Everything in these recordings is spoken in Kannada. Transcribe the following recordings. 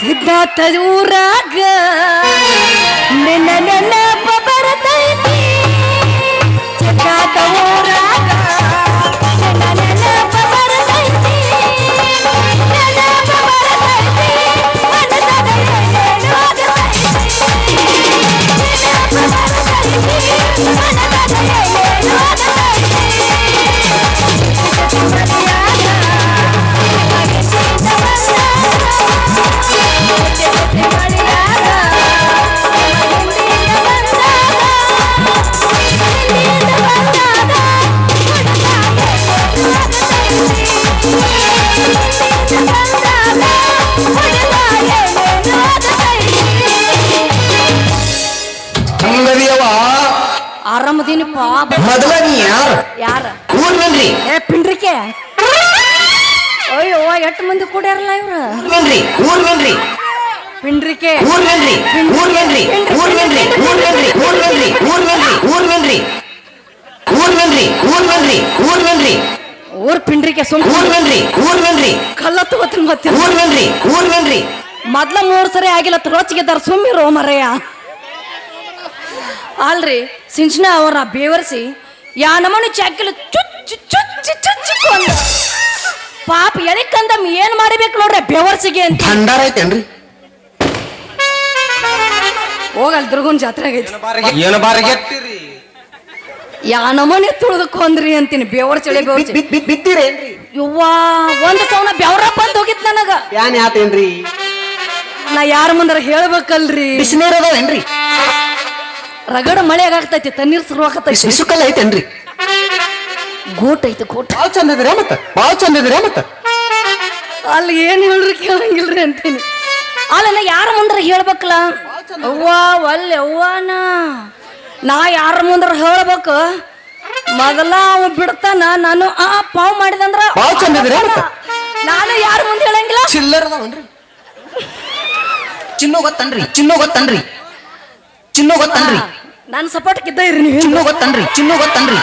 ಸಿದ್ಧಾರ್ಥ ಊರಾಗ ನಿನ್ನ ಕೂಡ್ಯಾರಲ್ಲ ಇವ್ರು? ಊರ್ನನ್ರಿ ಊರ್ನನ್ರಿ ಪಿಂಡ್ರಿಕೆ. ಊರ್ನನ್ರಿ ಊರ್ನನ್ರಿ ಊರ್ನನ್ರಿ ಊರ್ನನ್ರಿ ಊರ್ನನ್ರಿ ಊರ್ನನ್ರಿ ಊರ್ನನ್ರಿ ಊರ್ನನ್ರಿ ಊರ್ನನ್ರಿ ಊರ್ನನ್ರಿ ಊರ್ ಪಿಂಡ್ರಿಕೆ ಸುಮ್ ಊರ್ನನ್ರಿ ಊರ್ನನ್ರಿ ಕಲ್ಲ ತಗೋತೀನಿ ಮತ್ತೆ ಊರ್ನನ್ರಿ ಊರ್ನನ್ರಿ ಮೊದ್ಲ ಮೂರ್ ಸರಿ ಆಗಿಲ್ಲ ರೋಚಿಗೆದ್ದಾರ ಸುಮ್ಮಿರೋ ಮರೆಯ. ಅಲ್ರಿ ಸಿಂಚನ ಅವರ ಬೇವರಿಸಿ ಯಾ ನಮೂನಿ ಚಾಕಿಲು ಚುಚ್ಚು ಚುಚ್ಚು ಚುಚ್ಚು ಪಾಪ ಎದಕ್ಕಂದ ಏನ್ ಮಾಡಬೇಕು ನೋಡ್ರಿ ಬೆವರ್ಸಿಗೆ ಅಂತ. ಭಂಡಾರ ಐತೇನ್ರಿ? ಹೋಗಲ್ ದುರ್ಗುನ್ ಜಾತ್ರೆಗೆ ಏನು ಬಾರಿಗೆ ಯಾ ನಮೂನಿ ತುಳಿದುಕೊಂದ್ರಿ ಅಂತೀನಿ ಬೇವರ್ ಚಳಿ ಬೇವರ್ಸಿ ಬಿತ್ತೀರೇನ್ರಿ ಯವ್ವಾ ಒಂದ್ ಸೌನ ಬೆವರ ಬಂದ್ ಹೋಗಿತ್ ನನಗ. ಯಾನ್ ಯಾತೇನ್ರಿ? ನಾ ಯಾರ ಮುಂದಾರ ಹೇಳ್ಬೇಕಲ್ರಿ. ಬಿಸಿನೀರ್ ಅದಾವೇನ್ರಿ? ರಗಡ ಮಳೆ ಆಗಾಗ್ತೈತಿ ತಣ್ಣೀರ್ ಶುರುವಾಗತೈತಿ ಸುಕಲ್ ಐತೇನ್ರಿ? ಗೋಟ್ ಐತೆ ಗೋಟ್ ಬಾಳ್ ಚಂದ ಇದ್ರಿ ಮತ್ತ? ಬಾಳ್ ಚಂದ ಇದ್ರಿ ಮತ್ತ? ಅಲ್ಲಿ ಏನ್ ಹೇಳ್ರಿ ಕೇಳಂಗಿಲ್ರಿ ಅಂತೀನಿ. ಅಲ್ಲ ಯಾರ ಮುಂದ್ರ ಹೇಳ್ಬೇಕಲ್ಲ? ಅವ್ವ ಒಲ್ಲೆ ಅವ್ವನ. ನಾ ಯಾರ ಮುಂದ್ರ ಹೇಳ್ಬೇಕು? ಮೊದಲ ಅವ ಬಿಡ್ತಾನ ನಾನು ಆ ಪಾವ್ ಮಾಡಿದಂದ್ರ ಬಾಳ್ ಚಂದ ಇದ್ರಿ ಮತ್ತ? ನಾನು ಯಾರ ಮುಂದೆ ಹೇಳಂಗಿಲ್ಲ? ಚಿಲ್ಲರ್ ಅದಾವನ್ರಿ? ಚಿನ್ನು ಗೊತ್ತನ್ರಿ ಚಿನ್ನು ಗೊತ್ತನ್ರಿ. ಚಿನ್ನು ಗೊತ್ತನ್ರಿ. ನಾನು ಸಪೋರ್ಟ್ ಇದ್ದ ಇರಿ ನೀವು. ಚಿನ್ನು ಗೊತ್ತನ್ರಿ ಚಿನ್ನು ಗೊತ್ತನ್ರಿ.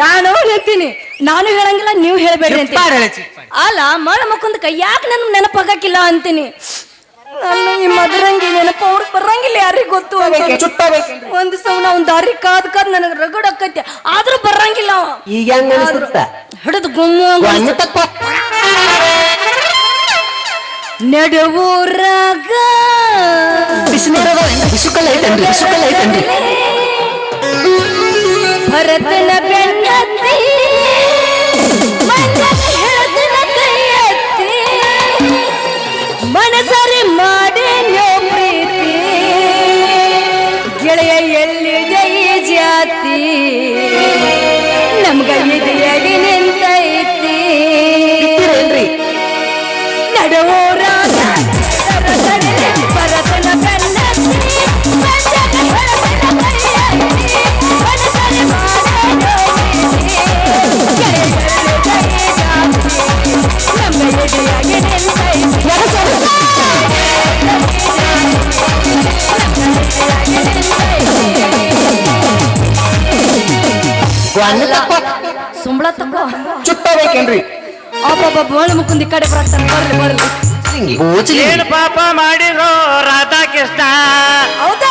ಯಾನೋ ಹೇಳ್ತೀನಿ. ನಾನು ಹೇಳಂಗಿಲ್ಲ ನೀವು ಹೇಳಬೇಡ್ರಿ ಅಂತ ಅಲ್ಲ ಹೇಳಿ, ಮಕ್ಕೊಂದು ಕೈ ಮಳ ಯಾಕೆ ನನ್ ನೆನಪಾಗಕ್ಕಿಲ್ಲ ಅಂತೀನಿ. ನನ್ನ ಈ ಮದರಂಗಿ ನೆನಪ ಅವ್ರಿಗೆ ಬರಂಗಿಲ್ಲ ಯಾರಿಗ್ ಗೊತ್ತು ಒಂದು? ಒಂದ್ ಸೌನ ಅವ್ನ್ ದಾರಿ ಕಾದ್ ಕಾದ್ ನನಗೆ ರಗಡ್ ಆಕೈತಿ. ಆದ್ರೂ ಬರಂಗಿಲ್ಲ. ಈಗ ಹಿಡಿದು ನಡುವೂರಾಗ. ಬಿಸಿನೀರ್ ಅದಾವೇನ್ರಿ ಬಿಸುಕಲ್ಲ ಐತೇನ್ರಿ ಬಿಸುಕಲ್ಲ ಐತೇನ್ರಿ? ಭರತನ ಏನ್ರಿ ಅಬ್ಬಬ್ಬ ಬೋಳ ಮುಕ್ಕುಂದ ಈ ಕಡೆ ಬರ್ತಾನೆ ಬರ್ಲಿ ಬರ್ಲಿ ಏನು ಪಾಪ ಮಾಡಿರೋ ರಾಧಾ ಕೃಷ್ಣ ಹೌದಾ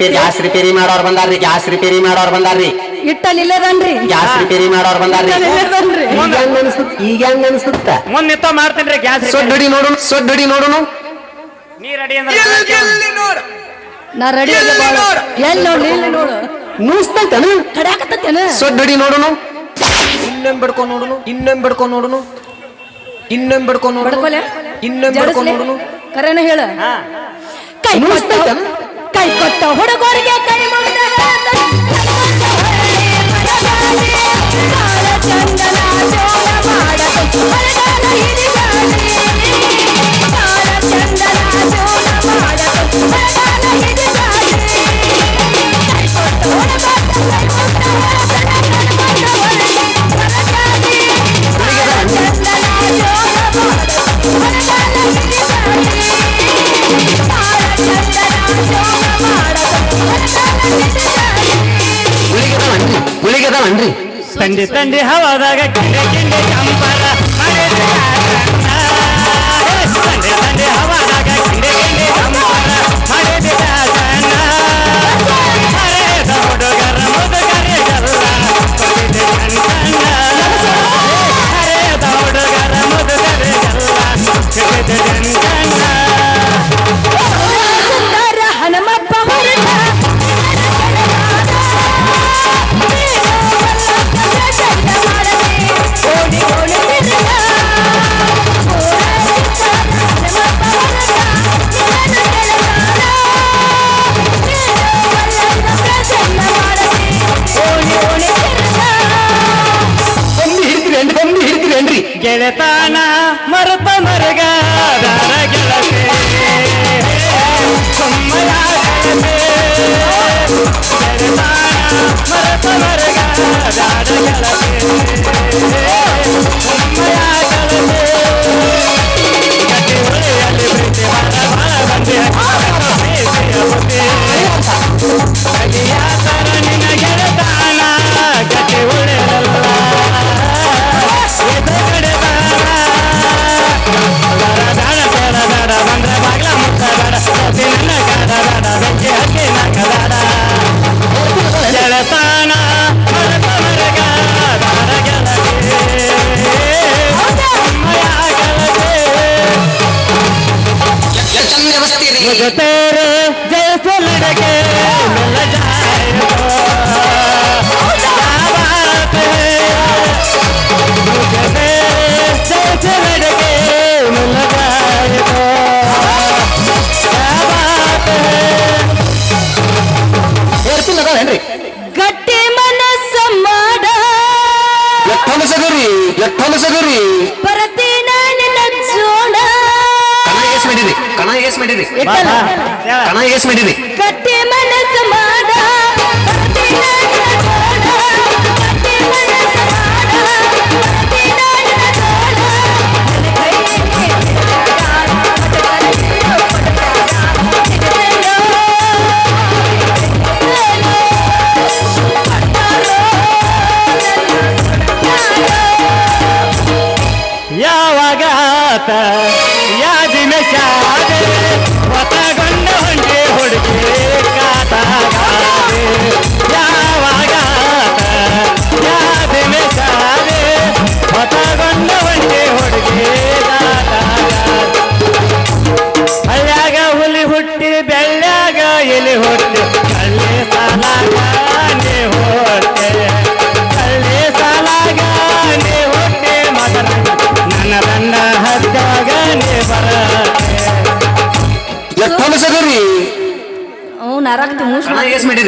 ರಿಪೇರಿ ಗ್ಯಾಸ್ ರಿಪೇರಿ ಮಾಡೋರ್ ಬಂದಾರ್ರಿ ಗ್ಯಾಸ್ ರಿಪೇರಿ ಮಾಡೋರ್ ಬಂದಾರ್ರಿ. ಇಟ್ಟಲ್ಲಿ ಇಲ್ಲದನ್ರಿ ಗ್ಯಾಸ್ ರಿಪೇರಿ ಮಾಡೋರ್ ಬಂದಾರ್ರಿ. ಇಲ್ಲದನ್ರಿ ಈಗ ಹೆಂಗ್ ಅನ್ಸುತ್ತ ಈಗ ಹೆಂಗ್ ಅನ್ಸುತ್ತ? ಮುಂದ್ ನಿಂತ ಮಾಡ್ತೀನಿ ಗ್ಯಾಸ್ ಸೊಡ್ಡಡಿ ನೋಡು ಸೊಡ್ಡಡಿ ನೋಡುನು ನೀ ರೆಡಿ ಅಂದ್ರೆ ನಾ ರೆಡಿ ಎಲ್ಲಿ ನೋಡ್ಲಿ ಇಲ್ಲಿ ನೋಡು? ನೂಸ್ತೈತನ ಕಡ್ಯಾಕತ್ತೇನ ಸೊಡ್ಡಡಿ ನೋಡುನು ಇನ್ನೊಮ್ಮೆ ಬಿಡ್ಕೊ ನೋಡುನು ಇನ್ನೊಂದ್ ಬಿಡ್ಕೊ ನೋಡುನು ಇನ್ನೊಮ್ಮೆ ಬಿಡ್ಕೊಂಡು ನೋಡುನು ಬಡ್ಕೊಲೆ? ಇನ್ನೊಮ್ಮೆ ಬಿಡ್ಕೊಂಡು ನೋಡುನು ಕರೆನ ಹೇಳ. ಕೈ ಕೊಟ್ಟ ನುಡಿಸ್ತೈತೇನ? ಕೈ ಕೊಟ್ಟ ಹುಡುಗರಿಗೆ ಕೈ ಮುಗ್ದ ತಂಡಿ ಹವಾದಾಗ ಕಿಂಡೆ ಕಿಂಡೆ ಚಂಪರ ಮನೆದು ಗೆಳೆತಾನ ಮರತ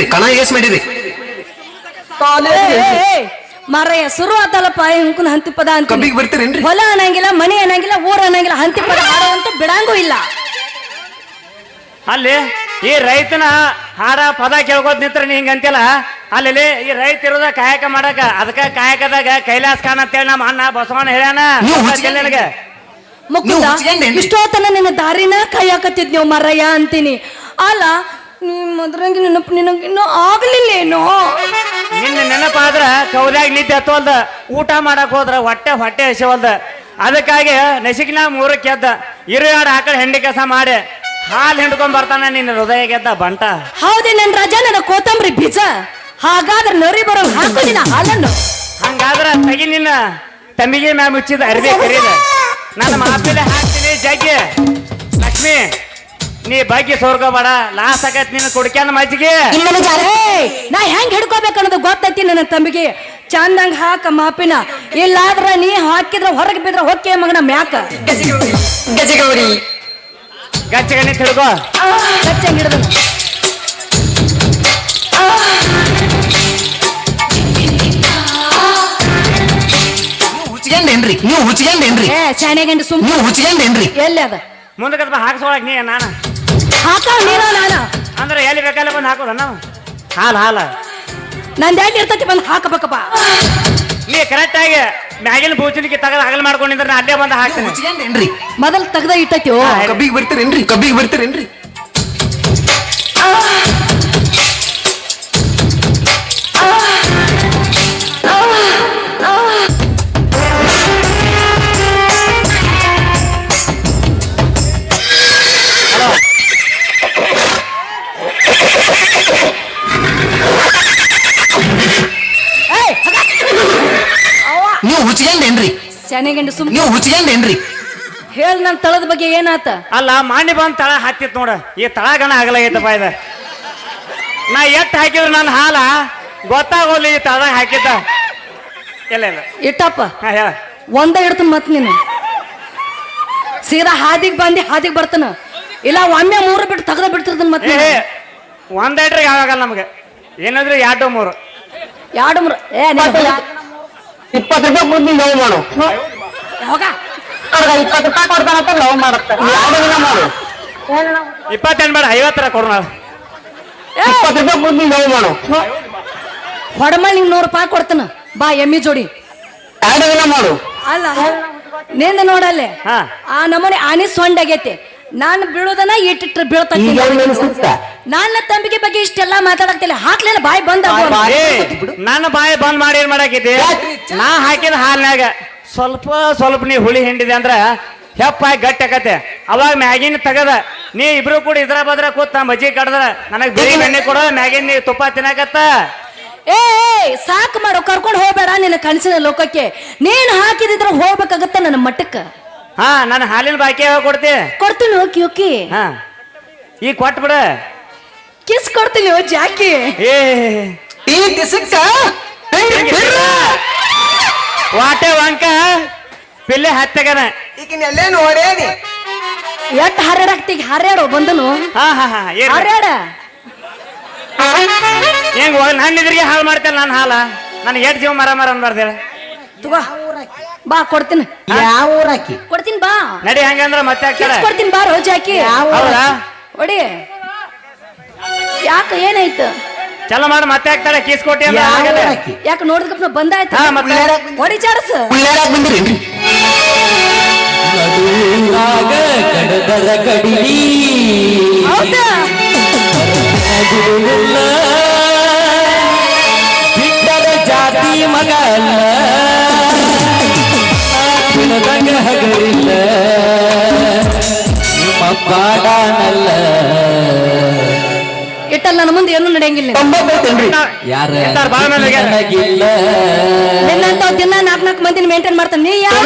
ಮಾಡಿರಿ ಕಣ ಏಸ್ ಮಾಡಿರಿ. ಮಾರಯ್ಯ ಶುರು ಆತಲ್ಲಪ್ಪ ಹಿಂಕುನ ಹಂತಿ ಪದ ಅಂತ ಕಬ್ಬಿಗೆ ಬರ್ತೀರೇನ್ರಿ? ಹೊಲ ಅನ್ನಂಗಿಲ್ಲ ಮನೆ ಅನ್ನಂಗಿಲ್ಲ ಊರ್ ಅನ್ನಂಗಿಲ್ಲ ಹಂತಿ ಪದ ಅಂತ ಬಿಡಂಗೂ ಇಲ್ಲ. ಅಲ್ಲಿ ಈ ರೈತನ ಹಾಡ ಪದ ಕೇಳ್ಕೊತ ನಿಂತ್ರ ನೀ ಹಿಂಗಂತಿಲ್ಲ ಅಲ್ಲಿ ಈ ರೈತ ಇರೋದ ಕಾಯಕ ಮಾಡಕ. ಅದಕ್ಕ ಕಾಯಕದಾಗ ಕೈಲಾಸ್ ಖಾನ್ ಅಂತೇಳಿ ನಮ್ಮ ಅಣ್ಣ ಬಸವಣ್ಣ ಹೇಳ್ಯಾನ. ಮುಕ್ಕುಂದ ಇಷ್ಟೋತನ ನಿನ್ನ ದಾರಿನ ಕಾಯಕತ್ತಿದ್ ನೀವು ಮರಯ್ಯ ಅಂತೀನಿ. ಅಲ್ಲ ನಿಮ್ಮ ಅದ್ರಂಗೆ ನೆನಪು ನಿನಗೆ ಇನ್ನೂ ಆಗ್ಲಿಲ್ಲೇನೋ ನಿನ್ನ ನೆನಪಾದ್ರ ಕೌಲ್ಯಾಗ ನಿದ್ದೆ ಹತ್ತವಲ್ದ ಊಟ ಮಾಡಕ್ ಹೋದ್ರ ಹೊಟ್ಟೆ ಹೊಟ್ಟೆ ಹಸಿವಲ್ದ ಅದಕ್ಕಾಗಿ ನಸಿಕಿನ ಮೂರು ಎದ್ದ ಇರು ಎರಡು ಆಕಳ ಹೆಂಡಿ ಕೆಲಸ ಮಾಡಿ ಹಾಲು ಹಿಂಡ್ಕೊಂಡ್ ಬರ್ತಾನ ನಿನ್ನ ಹೃದಯ ಗೆದ್ದ ಬಂಟ. ಹೌದೇ ನನ್ ರಾಜ ನನ್ನ ಕೋತಂಬರಿ ಬೀಜ. ಹಾಗಾದ್ರೆ ನರಿ ಬರೋ ಹಾಕೋದಿನ ಹಾಲನ್ನು? ಹಂಗಾದ್ರ ತಗಿ ನಿನ್ನ ತಮ್ಮಿಗೆ ಮ್ಯಾ ಮುಚ್ಚಿದ ಅರ್ಬಿ ಕರೀದ. ನನ್ನ ಮಾಪಿಲೆ ಹಾಕ್ತೀನಿ ಜಗ್ಗಿ. ಲಕ್ಷ್ಮಿ ನೀ ಬಗ್ಗೆ ಸೋರ್ಕೋಬೇಡ ಲಾಸ್ ಆಗತ್ ನೀನು ಕುಡ್ಕ್ಯಾನ ಮಜ್ಜಿಗೆ. ನಾ ಹೆಂಗ್ ಹಿಡ್ಕೋಬೇಕು ಅನ್ನೋದು ಗೊತ್ತೈತಿ ನನ್ನ ತಂಬಿಗೆ. ಚಂದಂಗ್ ಹಾಕ ಮಾಪಿನ. ಇಲ್ಲಾದ್ರ ನೀ ಹಾಕಿದ್ರ ಹೊರಗೆ ಬಿದ್ರ ಹೊಕ್ಕೆ ಮಗನ ಮ್ಯಾಕ. ಗಜಗೌರಿ ಗಚ್ಚಗಣಿ ತಿಳ್ಕೋ. ಕಚ್ಚಂಗ್ ಹಿಡ್ದು. ನೀವು ಹುಚ್ಕೊಂಡೇನ್ರಿ ನೀವು ಹುಚ್ಕೊಂಡೇನ್ರಿ ಏ ಶಾಣೆ ಗಂಡು ಸುಮ್ ನೀವು ಹುಚ್ಕೊಂಡೇನ್ರಿ ಎಲ್ಲಿ ಅದ? ಮುಂದಕ್ಕೆ ಹಾಕ್ಸೋಳಕ್ ನೀ ನಾನ? ಅಂದ್ರೆ ಎಲ್ಲಿ ಬೇಕಲ್ಲ ಬಂದು ಹಾಕೋದ ನಾವು? ಹಾಲು ಹಾಲು. ನಂದು ಎಲ್ಲಿ ಇರ್ತೈತಿ ಬಂದು ಹಾಕಬೇಕಪ್ಪ. ನೀ ಕರೆಕ್ಟ್ ಆಗಿ ಮ್ಯಾಗಿನ ಬೂಚಿನಿಗೆ ತಗದ ಹಗಲ್ ಮಾಡ್ಕೊಂಡಿದ್ರೆ ನಾ ಅಲ್ಲೇ ಬಂದು ಹಾಕ್ತೀನಿ. ಏನ್ರಿ ಮೊದಲು ತೆಗ್ದ ಇಟ್ಟೈತಿ ಕಬ್ಬಿಗೆ ಬರ್ತೀರೇನ್ರಿ? ಕಬ್ಬಿಗೆ ಬರ್ತೀರೇನ್ರಿ? ಶಾಣೆ ಗಂಡು ಸುಮ್ ನೀವು ಹುಚ್ಕೊಂಡೇನ್ರಿ? ಹೇಳ್ ನನ್ನ ತಳದ ಬಗ್ಗೆ ಏನಾತ? ಅಲ್ಲ ಮಾಣಿ ಬಂದ್ ತಳ ಹಾಕಿತ್ತು ನೋಡ. ಈ ತಳಗಣ ಐತ ಇದು. ನಾ ಎಟ್ ಹಾಕಿದ್ರು ನನ್ನ ಹಾಲ? ಗೊತ್ತಾಗೋಲ್ಲ ಈ ತಳ ಹಾಕಿದ್ದ. ಇಲ್ಲ ಇಲ್ಲ. ಇಟ್ಟಪ್ಪ. ಹಾ ಹೇಳ. ಒಂದ ಇಡ್ತೀನಿ ಮತ್ ನೀನು. ಸೀದಾ ಹಾದಿಗ್ ಬಂದಿ ಹಾದಿಗ್ ಬರ್ತನ. ಇಲ್ಲ ಒಮ್ಮೆ ಮೂರು ಬಿಟ್ಟು ತೆಗೆದ ಬಿಡ್ತಿರ್ತಾನ ಮತ್ ಏ ಒಂದ್ ಐಟ್ರಿಗೆ ಯಾವಾಗಲ್ಲ ನಮ್ಗೆ. ಏನಾದ್ರು ಎರಡು ಮೂರು. ಎರಡು ಮೂರು. ಏ ನೀನು ಇಪ್ಪತ್ತು ರೂಪಾಯಿ ಮುಂದೆ ಲವ್ ಮಾಡು. ಹೋಗ. ಇಪ್ಪತ್ತು ರೂಪಾಯಿ ಕೊಡ್ತಾನಂತ ಲವ್ ಮಾಡುತ್ತೆ. ದಿನ ಮಾಡು? ಇಪ್ಪತ್ತೆಂಟು ಬೇಡ ಐವತ್ತರ ಕೊಡೋಣ ಇಪ್ಪತ್ತು ರೂಪಾಯಿ ಮುಂದೆ ಲವ್ ಮಾಡು. ಹೊಡಮಲ್ ನಿಂಗೆ ನೂರು ರೂಪಾಯಿ ಕೊಡ್ತಾನ. ಬಾ ಎಮ್ಮಿ ಜೋಡಿ. ಎರಡು ದಿನ ಮಾಡು? ಅಲ್ಲ ನಿಂದ ನೋಡಲ್ಲೇ? ಹಾ. ಆ ನಮೂನೆ ಆನಿ ಸೊಂಡಾಗೈತೆ ನಾನು ಬೀಳೋದನ್ನ ಇಟ್ಟಿಟ್ರೆ ಬೀಳ್ತಕ್ಕಿ ಈಗ ಏನ್ ಅನ್ಸುತ್ತ? ನನ್ನ ತಂಬಿಗೆ ಬಗ್ಗೆ ಇಷ್ಟೆಲ್ಲ ಮಾತಾಡಕ್ತಿಲ್ಲ. ಹಾಕ್ಲಿಲ್ಲ ಬಾಯಿ ಬಂದ ಏ ನನ್ನ ಬಾಯಿ ಬಂದ್ ಮಾಡಿ ಏನ್ ಮಾಡಾಕಿದ್ದೆ ನಾ ಹಾಕಿದ ಹಾಲ್ನಾಗ ಸ್ವಲ್ಪ ಸ್ವಲ್ಪ ನೀ ಹುಳಿ ಹಿಂಡಿದೆ ಅಂದ್ರ ಹೆಪ್ಪಾಗಿ ಗಟ್ಟಿ ಆಕತೆ ಅವಾಗ ಮ್ಯಾಗಿನ ತೆಗದ. ನೀ ಇಬ್ರು ಕೂಡ ಇದ್ರ ಬದ್ರ ಕೂತ್ ನಾ ಮಜ್ಜಿಗೆ ಕಡ್ದ್ರ. ನನಗ್ ಬೇರೆ ಎಣ್ಣೆ ಕೊಡ ಮ್ಯಾಗಿನ ನೀ ತುಪ್ಪ ತಿನ್ನಾಕತ್ತ. ಏ ಏ, ಸಾಕು ಮಾಡು ಕರ್ಕೊಂಡು ಹೋಗ್ಬೇಡ ನಿನ್ನ ಕನಸಿನ ಲೋಕಕ್ಕೆ. ನೀನ್ ಹಾಕಿದಿದ್ರ ಹೋಗ್ಬೇಕಾಗತ್ತ ನನ್ನ ಮಟ್ಟಕ್ಕ. ಹಾ ನಾನು ಹಾಲಿನ ಬಾಕಿ ಯಾವಾಗ ಕೊಡ್ತಿ? ಕೊಡ್ತೀನಿ ಓಕೆ ಓಕೆ. ಹಾ. ಈಗ ಕೊಟ್ಬಿಡ ಕಿಸ್ ಕೊಡ್ತೀನಿ ಓ ಜಾಕಿ. ಏ. ಈ ಕಿಸಕ್ಕ ವಾಟೆ ವಂಕ. ಪಿಲ್ಲೆ ಹತ್ತಗನ. ಈಗ ಎಲ್ಲೇ ನೋಡೇನಿ ಎಟ್ ಹರ್ಯಾಡಾಕ್ತಿಗ್ ಹರ್ಯಾಡು ಬಂದನು. ಹಾ ಹಾ ಹಾ ಏನ್? ಹರ್ಯಾಡ ಹೆಂಗ್ ನನ್ನ ಇದ್ರಿಗೆ ಹಾಲು ಮಾಡ್ತೇನೆ ನಾನು ಹಾಲ. ನಾನು ಎಟ್ ಜೀವ ಮರ ಮರ ಅನ್ಬಾರ್ದು ಹೇಳ. ತಗೋ. ಬಾ ಕೊಡ್ತೀನಿ. ಯಾವ ಊರಾಕಿ ಕೊಡ್ತೀನಿ ಬಾ. ನಡಿ ಹಂಗಂದ್ರ ಮತ್ತೆ ಕಿಸ್ ಆಗ್ತಾರ ಕೊಡ್ತೀನಿ ಬಾ ರೋ ಜಾಕಿ ಹೌದಾ? ಒಡಿ. ಯಾಕ ಏನಾಯ್ತು? ಚಲೋ ಮಾಡು ಮತ್ತೆ ಹಾಕ್ತಾಳೆ ಕೇಸ್ ಕೊಟ್ಟಿ ಯಾಕ ನೋಡಿದ್ಕಪ್ಪ ಬಂದಾಯ್ತು? ಹೊಡಿ ಚಾರ್ಸ್ ಬಂದಿರೇನ್ರಿ ಕಡದರ ಕಡಿಲಿ ಹೌದಾ? ಜಾತಿ ಮಗ ನಿಮ್ಮ ಪಾಡನಲ್ಲ ಇಟ್ಟಲ್ಲ ನನ್ನ ಮುಂದೆ ಏನು ನಡೆಯಂಗಿಲ್ಲ ಯಾರು ನನಗಿಲ್ಲ. ನಿನ್ನಂತ ದಿನ ನಾಲ್ಕು ನಾಲ್ಕು ಮಂದಿನ ಮೇಂಟೈನ್ ಮಾಡ್ತಾನೆ. ನೀ ಯಾರು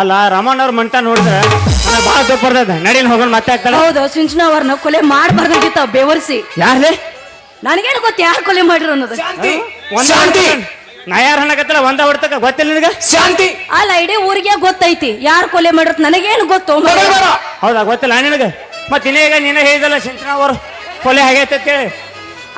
ಅಲ್ಲ ರಮಣ್ಣ ಅವ್ರ ಮಂಟ ನೋಡಿದ್ರೆ ನನಗೆ ಭಾಳ ದುಃಖ ಬರ್ತದೆ. ನಡೀಲಿ ಹೋಗೋಣ ಮತ್ತೆ ಆಗ್ತಾಳೆ ಹೌದು ಸಿಂಚನ ಅವ್ರನ್ನ ಕೊಲೆ ಮಾಡಬಾರ್ದಾಗಿತ್ತ ಬೇವರ್ಸಿ. ಯಾರ್ಲೇ? ನನಗೇನು ಗೊತ್ತು ಯಾರು ಕೊಲೆ ಮಾಡಿರೋ ಅನ್ನೋದು? ಶಾಂತಿ! ನಾ ಯಾರು ಹಣ್ಣಕತ್ತಲ್ಲ ಒಂದ ಹೊಡ್ತಕ ಗೊತ್ತಿಲ್ಲ ನಿನಗ? ಶಾಂತಿ! ಅಲ್ಲ ಇಡೀ ಊರಿಗೆ ಗೊತ್ತೈತಿ. ಯಾರು ಕೊಲೆ ಮಾಡಿರೋದು ನನಗೇನು ಗೊತ್ತು? ಹೌದಾ ಗೊತ್ತಿಲ್ಲ ನಿನಗ? ಮತ್ತೆ ಇನ್ನೇಗ ನೀನೇ ಹೇಳಿದಲ್ಲ ಸಿಂಚನ ಅವರು ಕೊಲೆ ಆಗೈತೆ ಅಂತೇಳಿ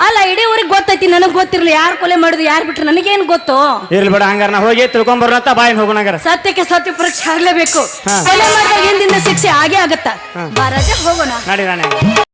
ಅಲ್ಲ ಇಡೀ ಊರಿಗೆ ಗೊತ್ತೈತಿ ನನಗೆ ಗೊತ್ತಿರಲಿ ಯಾರು ಕೊಲೆ ಮಾಡಿದ್ರು ಯಾರು ಬಿಟ್ರು ನನಗೇನು ಗೊತ್ತು? ಇರ್ಲಿ ಬೇಡ ಹಂಗಾರ ನಾ ಹೋಗಿ ಅಂತ ಬಾಯಿನ ಹೋಗೋಣ ಹಂಗಾರ. ಸತ್ಯಕ್ಕೆ ಸತ್ಯ ಪರೀಕ್ಷೆ ಆಗ್ಲೇಬೇಕು. ಹಾ. ಕೊಲೆ ಮಾಡಿದಾಗ ಹಿಂದಿಂದ ಶಿಕ್ಷೆ ಆಗೇ ಆಗತ್ತ. ಬಾರಾಜ ಹೋಗೋಣ. ನಡಿ ನಾನೇ